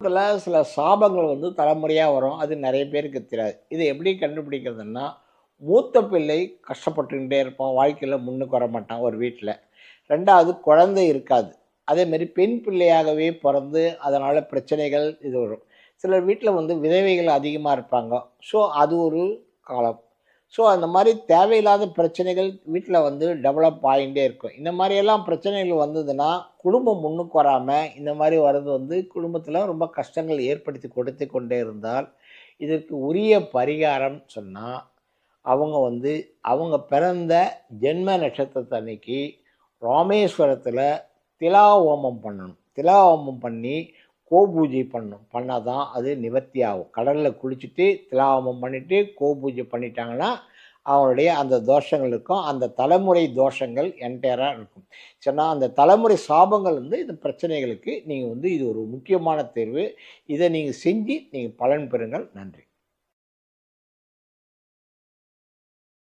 இதில் சில சாபங்கள் வந்து தலைமுறையாக வரும். அது நிறைய பேருக்கு தெரியாது. இது எப்படி கண்டுபிடிக்கிறதுன்னா மூத்த பிள்ளை கஷ்டப்பட்டுக்கிட்டே இருப்பான். வாழ்க்கையில் முன்னுக்கு வர மாட்டான் ஒரு வீட்டில் ரெண்டாவது குழந்தை இருக்காது. அதேமாரி பெண் பிள்ளையாகவே பிறந்து அதனால் பிரச்சனைகள் இது வரும். சிலர் வீட்டில் வந்து விதவைகள் அதிகமாக இருப்பாங்க. ஸோ அது ஒரு காலம். ஸோ அந்த மாதிரி தேவையில்லாத பிரச்சனைகள் வீட்டில் வந்து டெவலப் ஆகிட்டே இருக்கும். இந்த மாதிரியெல்லாம் பிரச்சனைகள் வந்ததுன்னா குடும்பம் முன்னுக்கு வராமல் இந்த மாதிரி வர்றது வந்து குடும்பத்தில் ரொம்ப கஷ்டங்கள் ஏற்படுத்தி கொடுத்து கொண்டே இருந்தால் இதற்கு உரிய பரிகாரம் சொன்னால் அவங்க வந்து அவங்க பிறந்த ஜென்ம நட்சத்திரத்தை அன்னைக்கு ராமேஸ்வரத்தில் திலா ஹோமம் பண்ணணும். திலா ஹோமம் பண்ணி கோபூஜை பண்ணும். பண்ணால் தான் அது நிவர்த்தி ஆகும் கடலில் குளிச்சுட்டு திலாவமம் பண்ணிவிட்டு கோபூஜை பண்ணிட்டாங்கன்னா அவங்களுடைய அந்த தோஷங்கள் இருக்கும். அந்த தலைமுறை தோஷங்கள் என்டையராக இருக்கும். சொன்னால் அந்த தலைமுறை சாபங்கள் வந்து இந்த பிரச்சனைகளுக்கு நீங்கள் வந்து இது ஒரு முக்கியமான தேர்வு. இதை நீங்கள் செஞ்சு நீங்கள் பலன் பெறுங்கள். நன்றி.